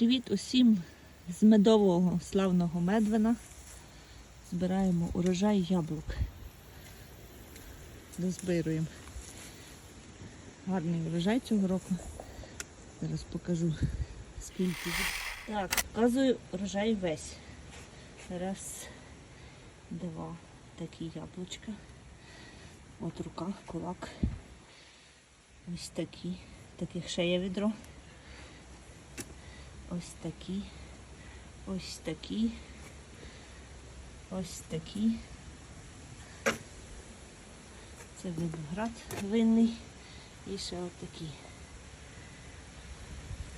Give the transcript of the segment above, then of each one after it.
Привіт усім з медового славного Медвина. Збираємо урожай яблук. Дозбируємо. Гарний урожай цього року. Зараз покажу скільки. Так, показую урожай весь. Раз, два, такі яблучка. От рука, кулак. Ось такі. Таких ще є відро. Ось такі, ось такі, ось такі. Це виноград винний і ще отакі.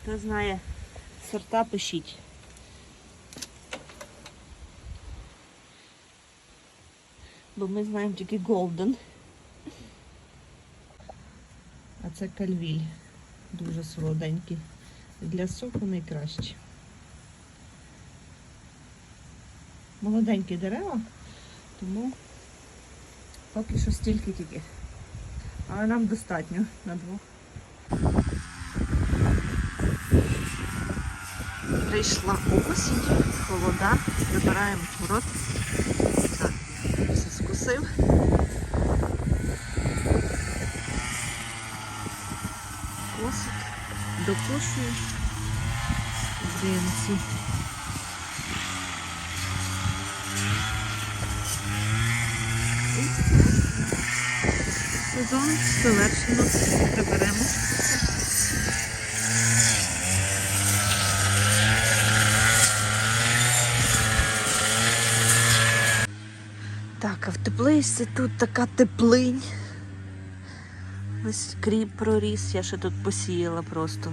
Хто знає сорта, пишіть. Бо ми знаємо тільки Golden. А це кальвіль. Дуже солоденький. Для соку найкраще. Молоденькі дерева, тому поки що стільки тільки. Але нам достатньо на двох. Прийшла осінь, холода, забираємо город. Так, все скусив. Косик, докушую зрінці. Сезон завершено. Приберемо. Так, а в теплиці тут така теплинь. Ось кріп проріс, я ще тут посіяла просто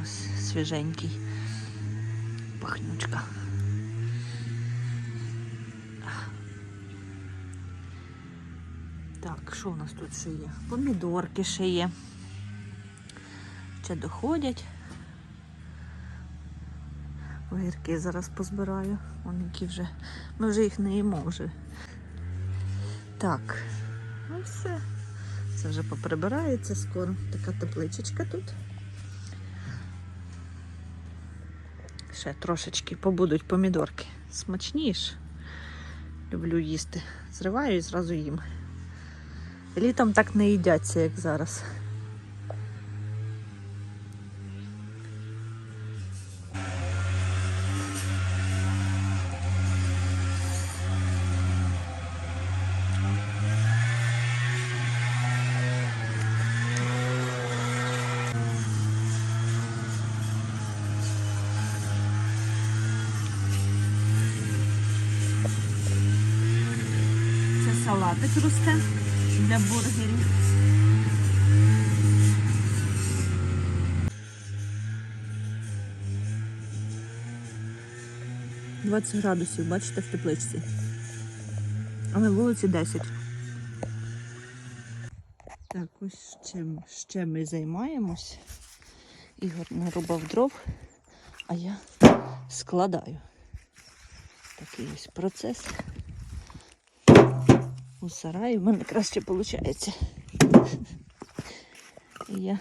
свіженький. Пахнючка. Так, що у нас тут ще є? Помідорки ще є. Ще доходять. Огірки зараз позбираю. Вон які вже. Ми вже їх не їмо вже. Так, ну все. Це вже поприбирається скоро. Така тепличечка тут. Ще трошечки побудуть помідорки. Смачніш. Люблю їсти. Зриваю і зразу їм. Літом так не їдяться, як зараз. Салатик росте для бургерів. Двадцять градусів, бачите, в тепличці. А на вулиці 10. Так, ось чим ще ми займаємось. Ігор нарубав дров, а я складаю. Такий ось процес. У сараї в мене краще виходить. І я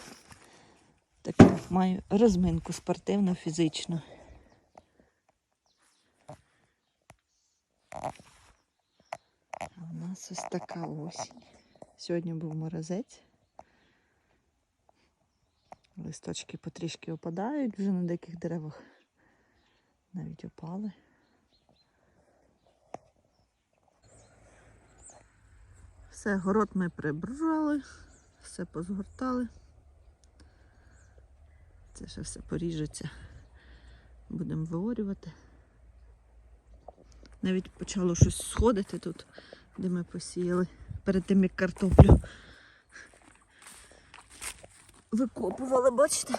таку маю розминку спортивну, фізичну. А в нас ось така осінь. Сьогодні був морозець. Листочки потрішки опадають вже на деяких деревах. Навіть опали. Все, город ми прибрали, все позгортали. Це ще все поріжеться. Будемо виорювати. Навіть почало щось сходити тут, де ми посіяли перед тим, як картоплю викопували, бачите?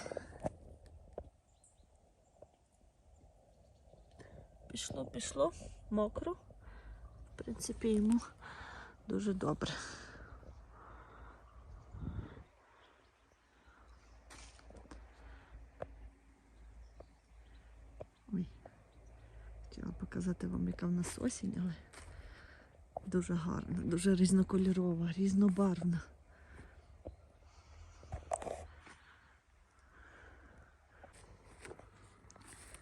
Пішло, пішло, мокро. В принципі, йому дуже добре. Ой, хотіла показати вам, яка в нас осінь, але дуже гарна, дуже різнокольорова, різнобарвна.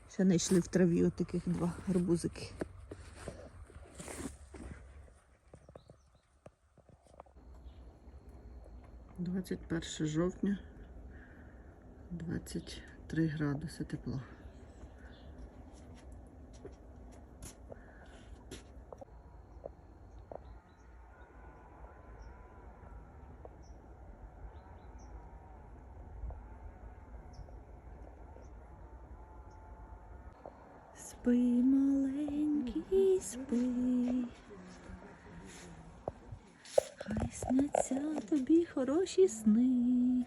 Ще не йшли в траві отаких два гарбузики. Двадцять перше жовтня, 23 градуси тепла. Спи, маленький, спи. Хай сняться тобі хороші сни.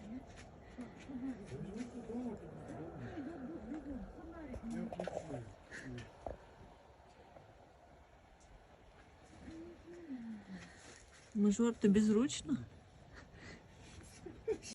Мажор, тобі зручно?